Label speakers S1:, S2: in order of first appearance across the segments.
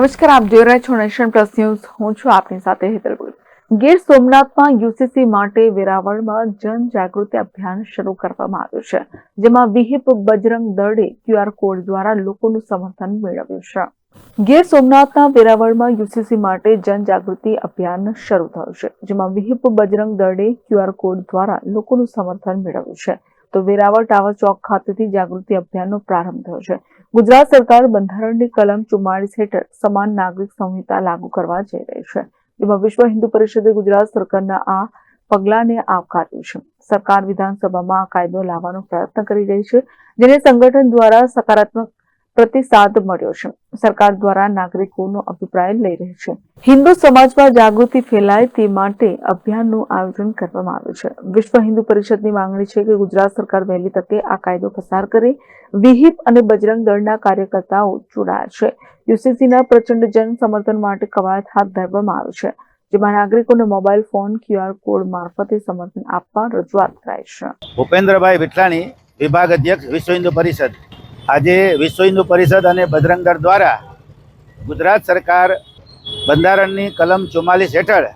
S1: નમસ્કાર, આપ જોઈ રહ્યા છો નેશન પ્લસ ન્યૂઝ. હું છું આપની સાથે હેતલપુર ગીર સોમનાથમાં યુસીસી માટે વેરાવળમાં જન જાગૃતિ અભિયાન શરૂ કરવામાં આવ્યું છે, જેમાં વિહિપ બજરંગ દળે ક્યુઆર કોડ દ્વારા લોકોનું સમર્થન મેળવ્યું છે. ગીર સોમનાથના વેરાવળમાં યુસીસી માટે જન જાગૃતિ અભિયાન શરૂ થયું છે, જેમાં વિહિપ બજરંગ દળે ક્યુઆર કોડ દ્વારા લોકોનું સમર્થન મેળવ્યું છે. તો વેરાવળ ટાવર ચોક ખાતેથી જાગૃતિ અભિયાનનો પ્રારંભ થયો છે. ગુજરાત સરકાર બંધારણની કલમ ચુમ્માળીસ હેઠળ સમાન નાગરિક સંહિતા લાગુ કરવા જઈ રહી છે. જેમાં વિશ્વ હિન્દુ પરિષદે ગુજરાત સરકારના આ પગલાને આવકાર્યું છે. સરકાર વિધાનસભામાં આ કાયદો લાવવાનો પ્રયત્ન કરી રહી છે. જેને સંગઠન દ્વારા સકારાત્મક પ્રતિસાદ મળ્યો છે. સરકાર દ્વારા નાગરિકોનો અભિપ્રાય લઈ રહી છે. હિન્દુ સમાજમાં જાગૃતિ ફેલાય તે માટે અભિયાનનું આયોજન કરવામાં આવ્યું છે. વિશ્વ હિન્દુ પરિષદની માંગણી છે કે ગુજરાત સરકાર વહેલી તકે આ કાયદો પસાર કરે. વિહિપ અને બજરંગ દળના કાર્યકર્તાઓ જોડાયા છે. યુસીસીના પ્રચંડ જન સમર્થન માટે કવાયત હાથ ધરવામાં આવી છે, જેમાં નાગરિકોને મોબાઈલ ફોન ક્યુઆર કોડ મારફતે સમર્થન આપવા રજૂઆત કરાઈ છે.
S2: ભૂપેન્દ્રભાઈ વિઠલાણી વિભાગ અધ્યક્ષ, વિશ્વ હિન્દુ પરિષદ. આજે વિશ્વ હિન્દુ પરિષદ અને બજરંગ દ્વારા ગુજરાત સરકાર બંધારણની કલમ ચુમ્માલીસ હેઠળ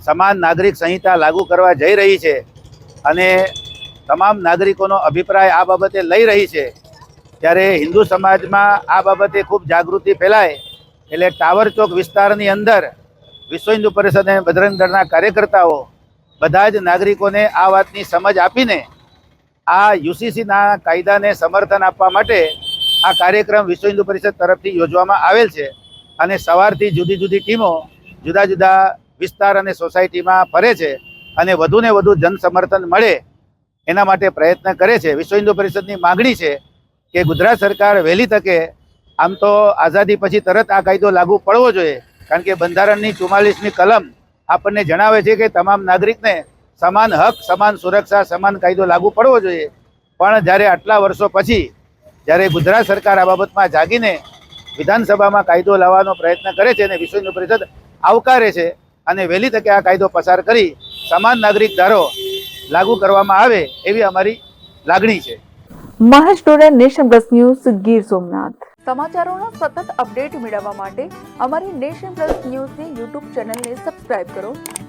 S2: સમાન નાગરિક સંહિતા લાગુ કરવા જઈ રહી છે અને તમામ નાગરિકોનો અભિપ્રાય આ બાબતે લઈ રહી છે, ત્યારે હિન્દુ સમાજમાં આ બાબતે ખૂબ જાગૃતિ ફેલાય એટલે ટાવર ચોક વિસ્તારની અંદર વિશ્વ હિન્દુ પરિષદ અને બજરંગ કાર્યકર્તાઓ બધા જ નાગરિકોને આ વાતની સમજ આપીને આ યુસીસીના કાયદાને સમર્થન આપવા માટે આ કાર્યક્રમ વિશ્વ હિન્દુ પરિષદ તરફથી યોજવામાં આવેલ છે અને સવારથી જુદી જુદી ટીમો જુદા જુદા વિસ્તાર અને સોસાયટીમાં ફરે છે અને વધુને વધુ જનસમર્થન મળે એના માટે પ્રયત્ન કરે છે. વિશ્વ હિન્દુ પરિષદની માગણી છે કે ગુજરાત સરકાર વહેલી તકે આમ તો આઝાદી પછી તરત આ કાયદો લાગુ પડવો જોઈએ. કારણ કે બંધારણની ચુમ્માલીસમી કલમ આપણને જણાવે છે કે તમામ નાગરિકને સમાન હક સમાન સુરક્ષા સમાન કાયદો લાગુ પડવો જોઈએ. પણ જ્યારે આટલા વર્ષો પછી જ્યારે ગુજરાત સરકાર આ બાબતમાં જાગીને વિધાનસભામાં કાયદો લાવવાનો પ્રયત્ન કરે છે અને વિશ્વ પરિષદ આવકારે છે અને વહેલી તકે આ કાયદો પસાર કરી સમાન નાગરિક ધારો લાગુ કરવામાં આવે એવી અમારી લાગણી છે.
S1: Mahesh Doda nation plus news Gir Somnath. સમાચારોનો સતત અપડેટ મેળવવા માટે અમારી નેશન પ્લસ ન્યૂઝની યુટ્યુબ ચેનલને સબસ્ક્રાઇબ કરો.